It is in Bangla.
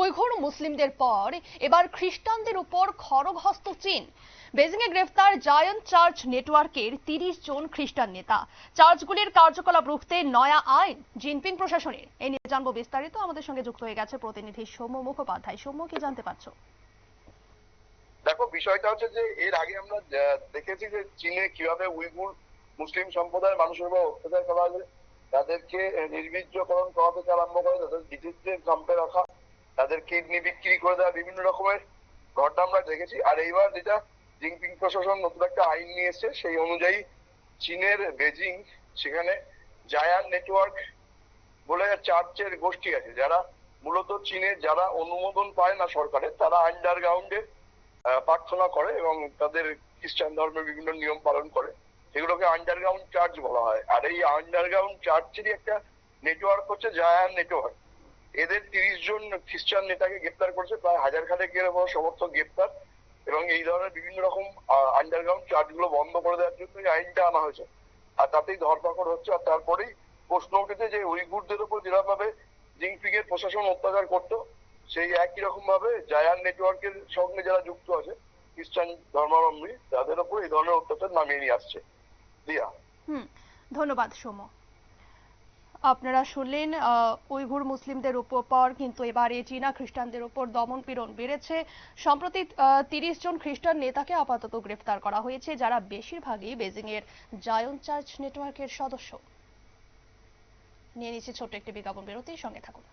উইঘুর মুসলিমদের পর এবার খ্রিস্টানদের উপর খড়গহস্ত চীন। বেজিংয়ে গ্রেফতার জায়ন্ট চার্চ নেটওয়ার্কের তিরিশ জন খ্রিস্টান নেতা। চার্চগুলির কার্যকলাপ রুখতে নয়া আইন জিনপিং প্রশাসনের। এই নিয়ে জানব বিস্তারিত। আমাদের সঙ্গে যুক্ত হয়ে গেছে প্রতিনিধি সৌম্য মুখোপাধ্যায়। সৌম্য, কি জানতে পারছ? দেখো, বিষয়টা হচ্ছে যে এর আগে আমরা দেখেছি যে চীনে কীভাবে উইগুর মুসলিম সম্প্রদায়ের মানুষের উপর অত্যাচার করা হয় তাদেরকে নির্বীর্যকরণ করা থেকে আরম্ভ করে, তাদের ব্রিটিশদের ক্যাম্পে রাখা। তাদের কিডনি বিক্রি করে দেওয়া বিভিন্ন রকমের ঘটনা আমরা দেখেছি। আর এইবার যেটা জিনপিং প্রশাসন নতুন একটা আইন নিয়ে সেই অনুযায়ী চীনের বেজিং সেখানে জায়ান নেটওয়ার্ক বলে চার্চের গোষ্ঠী আছে। যারা মূলত চীনে, যারা অনুমোদন পায় না সরকারের, তারা আন্ডারগ্রাউন্ডে প্রার্থনা করে এবং তাদের খ্রিস্টান ধর্মের বিভিন্ন নিয়ম পালন করে। এগুলোকে আন্ডারগ্রাউন্ড চার্চ বলা হয়। আর এই আন্ডারগ্রাউন্ড চার্চেরই একটা নেটওয়ার্ক হচ্ছে জায়ান নেটওয়ার্ক। এদের তিরিশ জন খ্রিস্টান নেতাকে গ্রেপ্তার করেছে, প্রায় হাজার খানেকের উপর সমর্থক গ্রেপ্তার এবং এই ধরনের বিভিন্ন রকম আন্ডারগ্রাউন্ড চার্চগুলো বন্ধ করে দেওয়ার জন্য এই আইনটা আনা হয়েছে। আর তাতেই ধরপাকড় হচ্ছে আর তারপরেই প্রশ্ন উঠেছে যে উইগুরদের উপর যেরকম ভাবে জিংপিং এর প্রশাসন অত্যাচার করতো, সেই একই রকম ভাবে জায়ান নেটওয়ার্কের সঙ্গে যারা যুক্ত আছে, খ্রিস্টান ধর্মাবলম্বী, তাদের উপর এই ধরনের অত্যাচার নামিয়ে নিয়ে আসছে। দিয়া। হুম, ধন্যবাদ, সৌম্য। আপনারা শুনলেন উইঘুর মুসলিমদের উপর পর কিন্তু এবারে চীনা খ্রিস্টানদের উপর দমন পীড়ন বেড়েছে। সম্প্রতি তিরিশ জন খ্রিস্টান নেতাকে আপাতত গ্রেফতার করা হয়েছে, যারা বেশিরভাগই বেজিং এর জায়ন চার্চ নেটওয়ার্কের সদস্য। নিয়ে নিচ্ছে ছোট্ট একটি বিজ্ঞাপন বিরতির সঙ্গে থাকুন।